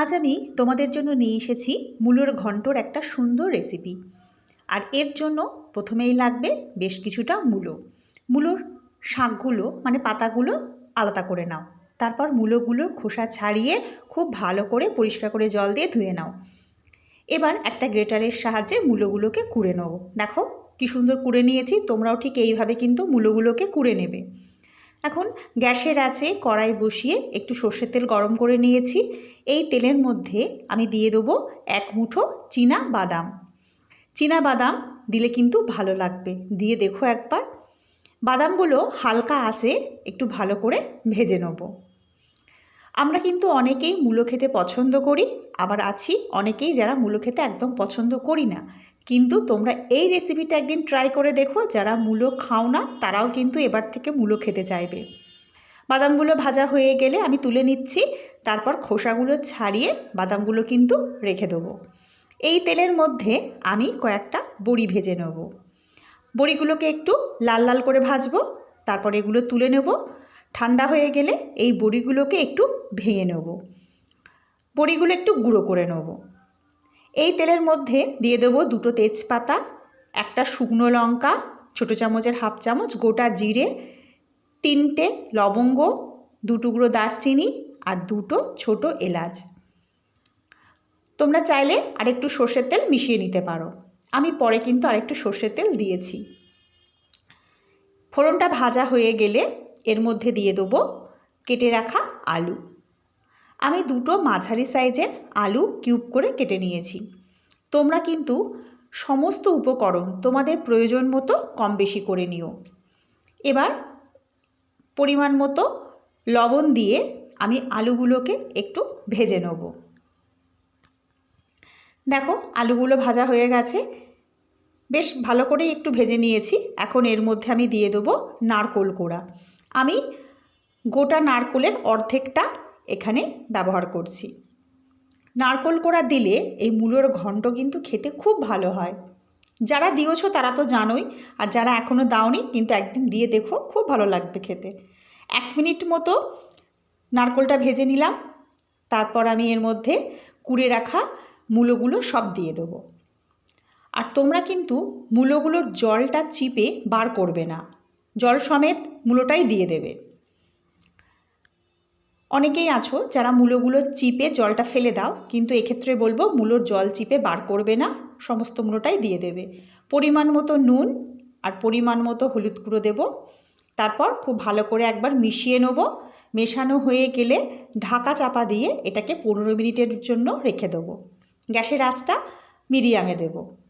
আজ আমি তোমাদের জন্য নিয়ে এসেছি মূলোর ঘন্টর একটা সুন্দর রেসিপি আর এর জন্য প্রথমেই লাগবে বেশ কিছুটা মূলো। মূলোর শাকগুলো মানে পাতাগুলো আলাদা করে নাও। তারপর মূলোগুলোর খোসা ছাড়িয়ে খুব ভালো করে পরিষ্কার করে জল দিয়ে ধুয়ে নাও। এবার একটা গ্রেটারের সাহায্যে মূলোগুলোকে কুড়ে নেব দেখো কী সুন্দর কুড়ে নিয়েছি, তোমরাও ঠিক এইভাবে কিন্তু মূলোগুলোকে কুড়ে নেবে। এখন গ্যাসের আছে কড়াই বসিয়ে একটু সর্ষের তেল গরম করে নিয়েছি। এই তেলের মধ্যে আমি দিয়ে দেবো এক মুঠো চীনা বাদাম। চীনা বাদাম দিলে কিন্তু ভালো লাগবে। দিয়ে দেখো একবার। বাদামগুলো হালকা আঁচে একটু ভালো করে ভেজে নেব। আমরা কিন্তু অনেকেই মূলো খেতে পছন্দ করি, আবার আছি অনেকেই যারা মূলো খেতে একদম পছন্দ করি না। কিন্তু তোমরা এই রেসিপিটা একদিন ট্রাই করে দেখো, যারা মূলো খাও না, তারাও কিন্তু এবার থেকে মূলো খেতে চাইবে। বাদামগুলো ভাজা হয়ে গেলে আমি তুলে নিচ্ছি, তারপর খোসাগুলো ছাড়িয়ে বাদামগুলো কিন্তু রেখে দেবো। এই তেলের মধ্যে আমি কয়েকটা বড়ি ভেজে নেব। বড়িগুলোকে একটু লাল লাল করে ভাজবো, তারপর এগুলো তুলে নেব ঠান্ডা হয়ে গেলে এই বড়িগুলোকে একটু ভেঙে নেব। বড়িগুলো একটু গুঁড়ো করে নেব। এই তেলের মধ্যে দিয়ে দেবো দুটো তেজপাতা, একটা শুকনো লঙ্কা, ছোটো চামচের হাফ চামচ, গোটা জিরে, তিনটে লবঙ্গ টুকরো দারচিনি আর দুটো ছোট এলাচ। তোমরা চাইলে আরেকটু সর্ষের তেল মিশিয়ে নিতে পারো। আমি পরে কিন্তু আরেকটু সর্ষের তেল দিয়েছি। ফোড়নটা ভাজা হয়ে গেলে এর মধ্যে দিয়ে দেবো কেটে রাখা আলু। আমি দুটো মাঝারি সাইজের আলু কিউব করে কেটে নিয়েছি। তোমরা কিন্তু সমস্ত উপকরণ তোমাদের প্রয়োজন মতো কম বেশি করে নিও। এবার পরিমাণ মতো লবণ দিয়ে আমি আলুগুলোকে একটু ভেজে নেব। দেখো, আলুগুলো ভাজা হয়ে গেছে। বেশ ভালো করেই একটু ভেজে নিয়েছি। এখন এর মধ্যে আমি দিয়ে দেবো নারকোল কোড়া আমি গোটা নারকোলের অর্ধেকটা এখানে ব্যবহার করছি। নারকোল কোড়া দিলে এই মূলোর ঘন্ট কিন্তু খেতে খুব ভালো হয়। যারা দিয়েছ তারা তো জানোই, আর যারা এখনও দাওনি কিন্তু একদিন দিয়ে দেখো, খুব ভালো লাগবে খেতে। এক মিনিট মতো নারকোলটা ভেজে নিলাম। তারপর আমি এর মধ্যে কুড়ে রাখা মূলোগুলো সব দিয়ে দেবো। আর তোমরা কিন্তু মূলোগুলোর জলটা চিপে বার করবে না। জল সমেত মূলোটাই দিয়ে দেবে। অনেকেই আছো যারা মূলোগুলো চিপে জলটা ফেলে দাও, কিন্তু এক্ষেত্রে বলব মূলোর জল চিপে বার করবে না, সমস্ত মূলোটাই দিয়ে দেবে। পরিমাণ মতো নুন আর পরিমাণ মতো হলুদ গুঁড়ো দেব। তারপর খুব ভালো করে একবার মিশিয়ে নেব। মেশানো হয়ে গেলে ঢাকা চাপা দিয়ে এটাকে পনেরো মিনিটের জন্য রেখে দেবো। গ্যাসের আঁচটা মিডিয়ামে দেব।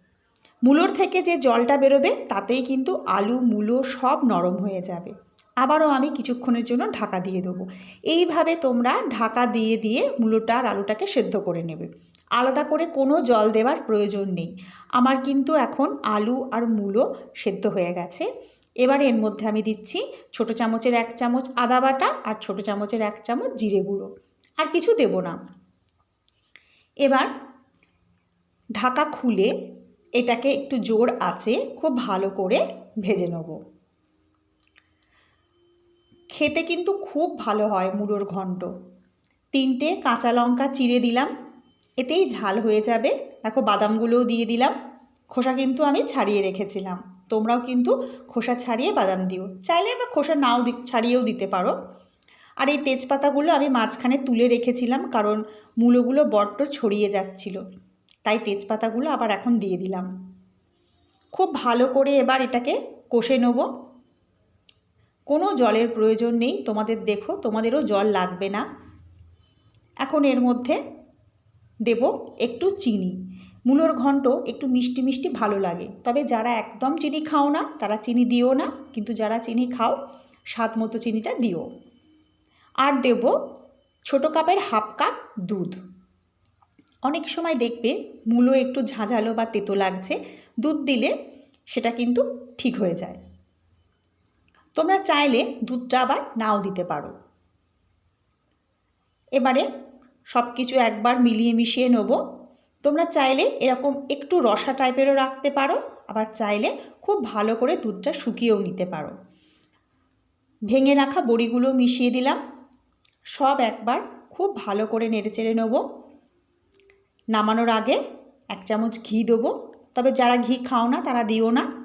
মূলোর থেকে যে জলটা বেরোবে, তাতেই কিন্তু আলু, মূলো সব নরম হয়ে যাবে। আবারও আমি কিছুক্ষণের জন্য ঢাকা দিয়ে দেবো। এইভাবে তোমরা ঢাকা দিয়ে দিয়ে মূলোটা আর আলুটাকে সেদ্ধ করে নেবে। আলাদা করে কোনো জল দেওয়ার প্রয়োজন নেই। আমার কিন্তু এখন আলু আর মূলো সেদ্ধ হয়ে গেছে। এবার এর মধ্যে আমি দিচ্ছি ছোট চামচের এক চামচ আদা বাটা আর ছোট চামচের এক চামচ জিরে গুঁড়ো। আর কিছু দেব না। এবার ঢাকা খুলে এটাকে একটু জোর আছে, খুব ভালো করে ভেজে নেব। খেতে কিন্তু খুব ভালো হয় মুড়োর ঘন্ট। তিনটে কাঁচা লঙ্কা চিড়ে দিলাম, এতেই ঝাল হয়ে যাবে। দেখো বাদামগুলোও দিয়ে দিলাম, খোসা কিন্তু আমি ছাড়িয়ে রেখেছিলাম। তোমরাও কিন্তু খোসা ছাড়িয়ে বাদাম দিও। চাইলে আবার খোসা নাও ছাড়িয়েও দিতে পারো। আর এই তেজপাতাগুলো আমি মাঝখানে তুলে রেখেছিলাম, কারণ মূলোগুলো বড্ড ছড়িয়ে যাচ্ছিল। তাই তেজপাতাগুলো আবার এখন দিয়ে দিলাম। খুব ভালো করে এবার এটাকে কষে নেব। কোনো জলের প্রয়োজন নেই, তোমাদের দেখো, তোমাদেরও জল লাগবে না। এখন এর মধ্যে দেব একটু চিনি। মূলোর ঘন্ট একটু মিষ্টি মিষ্টি ভালো লাগে। তবে যারা একদম চিনি খাও না, তারা চিনি দিও না, কিন্তু যারা চিনি খাও, স্বাদ মতো চিনিটা দিও। আর দেব ছোটো কাপের হাফ কাপ দুধ। অনেক সময় দেখবে মূলো একটু ঝাঁঝালো বা তেতো লাগছে, দুধ দিলে সেটা কিন্তু ঠিক হয়ে যায়। তোমরা চাইলে দুধটা আবার নাও দিতে পারো। এবারে সব কিছু একবার মিলিয়ে মিশিয়ে নেব। তোমরা চাইলে এরকম একটু রসা টাইপেরও রাখতে পারো, আবার চাইলে খুব ভালো করে দুধটা শুকিয়েও নিতে পারো। ভেঙে রাখা বড়িগুলো মিশিয়ে দিলাম। সব একবার খুব ভালো করে নেড়ে চেড়ে নেব। নামানোর আগে এক চামচ ঘি দেবো। তবে যারা ঘি খাও না, তারা দিও না।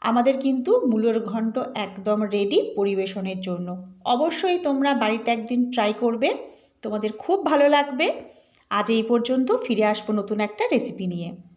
আমাদের কিন্তু মূলর ঘন্ট একদম রেডি পরিবেশনের জন্য। অবশ্যই তোমরা বাড়িতে একদিন ট্রাই করবে। তোমাদের খুব ভালো লাগবে। আজ এই পর্যন্ত ফিরে আসব নতুন একটা রেসিপি নিয়ে।